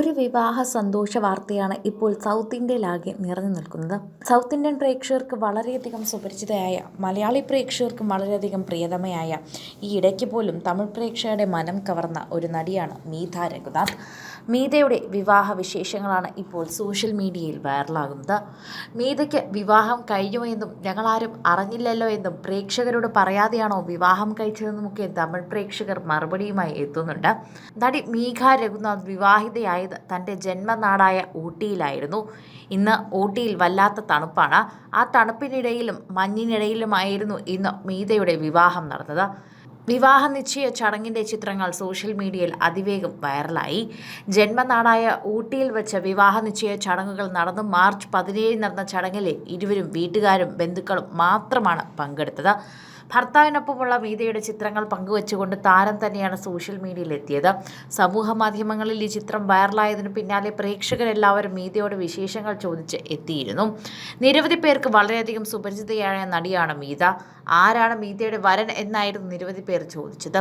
ഒരു വിവാഹ സന്തോഷ വാർത്തയാണ് ഇപ്പോൾ സൗത്ത് ഇന്ത്യയിലാകെ നിറഞ്ഞു നിൽക്കുന്നത്. സൗത്ത് ഇന്ത്യൻ പ്രേക്ഷകർക്ക് വളരെയധികം സുപരിചിതയായ മലയാളി പ്രേക്ഷകർക്കും വളരെയധികം പ്രിയതമയായ ഈ ഇടയ്ക്ക് പോലും തമിഴ് പ്രേക്ഷകരുടെ മനം കവർന്ന ഒരു നടിയാണ് മീത രഘുനാഥ്. മീതയുടെ വിവാഹ വിശേഷങ്ങളാണ് ഇപ്പോൾ സോഷ്യൽ മീഡിയയിൽ വൈറലാകുന്നത്. മീതയ്ക്ക് വിവാഹം കഴിഞ്ഞു എന്നും ഞങ്ങളാരും അറിഞ്ഞില്ലല്ലോ എന്നും പ്രേക്ഷകരോട് പറയാതെയാണോ വിവാഹം കഴിച്ചതെന്നുമൊക്കെ തമിഴ് പ്രേക്ഷകർ മറുപടിയുമായി എത്തുന്നുണ്ട്. നടി മീഘ രഘുനാഥ് വിവാഹിതയായത് തന്റെ ജന്മനാടായ ഊട്ടിയിലായിരുന്നു. ഇന്ന് ഊട്ടിയിൽ വല്ലാത്ത തണുപ്പാണ്. ആ തണുപ്പിനിടയിലും മഞ്ഞിനിടയിലുമായിരുന്നു ഇന്ന് മീതയുടെ വിവാഹം നടന്നത്. വിവാഹ നിശ്ചയ ചടങ്ങിന്റെ ചിത്രങ്ങൾ സോഷ്യൽ മീഡിയയിൽ അതിവേഗം വൈറലായി. ജന്മനാടായ ഊട്ടിയിൽ വെച്ച് വിവാഹ നിശ്ചയ ചടങ്ങുകൾ നടന്നു. മാർച്ച് പതിനേഴിന് നടന്ന ചടങ്ങിൽ ഇരുവരും വീട്ടുകാരും ബന്ധുക്കളും മാത്രമാണ് പങ്കെടുത്തത്. ഭർത്താവിനൊപ്പമുള്ള മീതയുടെ ചിത്രങ്ങൾ പങ്കുവച്ചുകൊണ്ട് താരം തന്നെയാണ് സോഷ്യൽ മീഡിയയിൽ എത്തിയത് സമൂഹ മാധ്യമങ്ങളിൽ ഈ ചിത്രം വൈറലായതിനു പിന്നാലെ പ്രേക്ഷകരെല്ലാവരും മീതയോട് വിശേഷങ്ങൾ ചോദിച്ച് എത്തിയിരുന്നു. നിരവധി പേർക്ക് വളരെയധികം സുപരിചിതയായ നടിയാണ് മീത. ആരാണ് മീതയുടെ വരൻ എന്നായിരുന്നു നിരവധി പേർ ചോദിച്ചത്.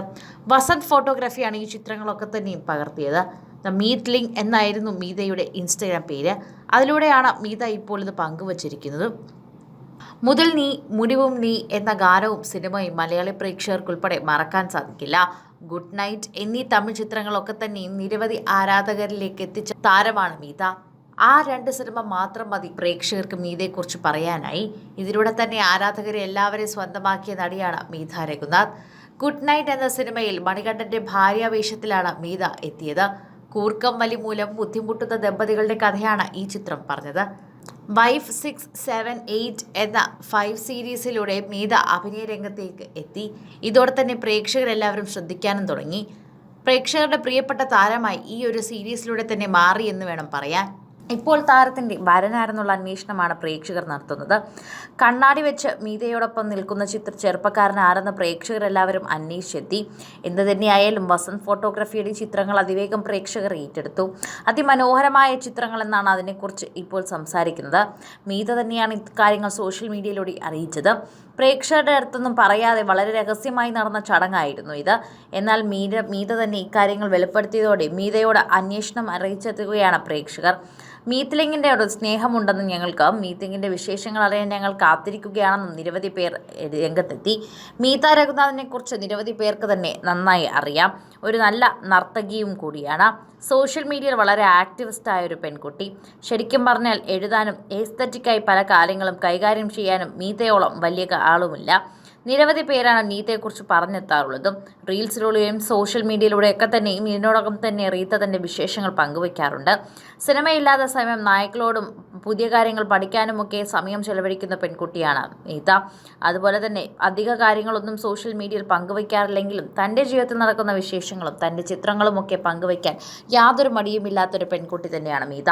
വസന്ത് ഫോട്ടോഗ്രാഫിയാണ് ഈ ചിത്രങ്ങളൊക്കെ തന്നെയും പകർത്തിയത്. ദ മീറ്റ് ലിങ്ക് എന്നായിരുന്നു മീതയുടെ ഇൻസ്റ്റഗ്രാം പേര്. അതിലൂടെയാണ് മീത ഇപ്പോൾ ഇത് പങ്കുവച്ചിരിക്കുന്നത്. മുതൽ നീ മുടിവും നീ എന്ന ഗാനവും സിനിമയും മലയാളി പ്രേക്ഷകർക്കുൾപ്പെടെ മറക്കാൻ സാധിക്കില്ല. ഗുഡ് നൈറ്റ് എന്നീ തമിഴ് ചിത്രങ്ങളൊക്കെ തന്നെയും നിരവധി ആരാധകരിലേക്ക് എത്തിച്ച താരമാണ് മീത. ആ രണ്ട് സിനിമ മാത്രം മതി പ്രേക്ഷകർക്ക് മീതയെക്കുറിച്ച് പറയാനായി. ഇതിലൂടെ തന്നെ ആരാധകരെ എല്ലാവരെയും സ്വന്തമാക്കിയ നടിയാണ് മീത രഘുനാഥ്. ഗുഡ് നൈറ്റ് എന്ന സിനിമയിൽ മണികണ്ഠന്റെ ഭാര്യാവേഷത്തിലാണ് മീത എത്തിയത്. കൂർക്കം വലി മൂലം ബുദ്ധിമുട്ടുന്ന ദമ്പതികളുടെ കഥയാണ് ഈ ചിത്രം പറഞ്ഞത്. വൈഫ് സിക്സ് സെവൻ എയ്റ്റ് എന്ന ഫൈവ് സീരീസിലൂടെ മീത അഭിനയ രംഗത്തേക്ക് എത്തി. ഇതോടെ തന്നെ പ്രേക്ഷകരെല്ലാവരും ശ്രദ്ധിക്കാനും തുടങ്ങി. പ്രേക്ഷകരുടെ പ്രിയപ്പെട്ട താരമായി ഈ ഒരു സീരീസിലൂടെ തന്നെ മാറി എന്ന് വേണം പറയാൻ. ഇപ്പോൾ താരത്തിന്റെ വരനാരെന്നുള്ള അന്വേഷണമാണ് പ്രേക്ഷകർ നടത്തുന്നത്. കണ്ണാടി വെച്ച് മീതയോടൊപ്പം നിൽക്കുന്ന ചിത്ര ചെറുപ്പക്കാരനാരെന്ന് പ്രേക്ഷകരെല്ലാവരും അന്വേഷിച്ചെത്തി. എന്ത് തന്നെയായാലും വസന്ത് ഫോട്ടോഗ്രാഫിയുടെ ചിത്രങ്ങൾ അതിവേഗം പ്രേക്ഷകർ ഏറ്റെടുത്തു. അതിമനോഹരമായ ചിത്രങ്ങൾ എന്നാണ് അതിനെക്കുറിച്ച് ഇപ്പോൾ സംസാരിക്കുന്നത്. മീത തന്നെയാണ് ഇക്കാര്യങ്ങൾ സോഷ്യൽ മീഡിയയിലൂടെ അറിയിച്ചത്. പ്രേക്ഷകരുടെ അടുത്തൊന്നും പറയാതെ വളരെ രഹസ്യമായി നടന്ന ചടങ്ങായിരുന്നു ഇത്. എന്നാൽ മീത മീത തന്നെ ഇക്കാര്യങ്ങൾ വെളിപ്പെടുത്തിയതോടെ മീതയോട് അന്വേഷണം അറിയിച്ചെത്തുകയാണ് പ്രേക്ഷകർ. മീത്തിലിങ്ങിന്റെ ഒരു സ്നേഹമുണ്ടെന്ന് ഞങ്ങൾക്ക് മീത്തിങ്ങിന്റെ വിശേഷങ്ങൾ അറിയാൻ ഞങ്ങൾ കാത്തിരിക്കുകയാണെന്നും നിരവധി പേർ രംഗത്തെത്തി. മീത്ത രഘുനാഥിനെ കുറിച്ച് നിരവധി പേർക്ക് തന്നെ നന്നായി അറിയാം. ഒരു നല്ല നർത്തകിയും കൂടിയാണ്. സോഷ്യൽ മീഡിയയിൽ വളരെ ആക്ടിവിസ്റ്റായ ഒരു പെൺകുട്ടി. ശരിക്കും പറഞ്ഞാൽ എഴുതാനും എസ്തറ്റിക്കായി പല കാര്യങ്ങളും കൈകാര്യം ചെയ്യാനും മീതയോളം വലിയ ആളുമില്ല. നിരവധി പേരാണ് നീതയെക്കുറിച്ച് പറഞ്ഞെത്താറുള്ളതും റീൽസിലൂടെയും സോഷ്യൽ മീഡിയയിലൂടെയൊക്കെ തന്നെയും ഇതിനോടകം തന്നെ റീത്ത തന്റെ വിശേഷങ്ങൾ പങ്കുവയ്ക്കാറുണ്ട്. സിനിമയില്ലാത്ത സമയം നായകളോടും പുതിയ കാര്യങ്ങൾ പഠിക്കാനുമൊക്കെ സമയം ചെലവഴിക്കുന്ന പെൺകുട്ടിയാണ് നീത. അതുപോലെ തന്നെ അധിക കാര്യങ്ങളൊന്നും സോഷ്യൽ മീഡിയയിൽ പങ്കുവയ്ക്കാറില്ലെങ്കിലും തന്റെ ജീവിതത്തിൽ നടക്കുന്ന വിശേഷങ്ങളും തന്റെ ചിത്രങ്ങളുമൊക്കെ പങ്കുവയ്ക്കാൻ യാതൊരു മടിയുമില്ലാത്തൊരു പെൺകുട്ടി തന്നെയാണ് മീത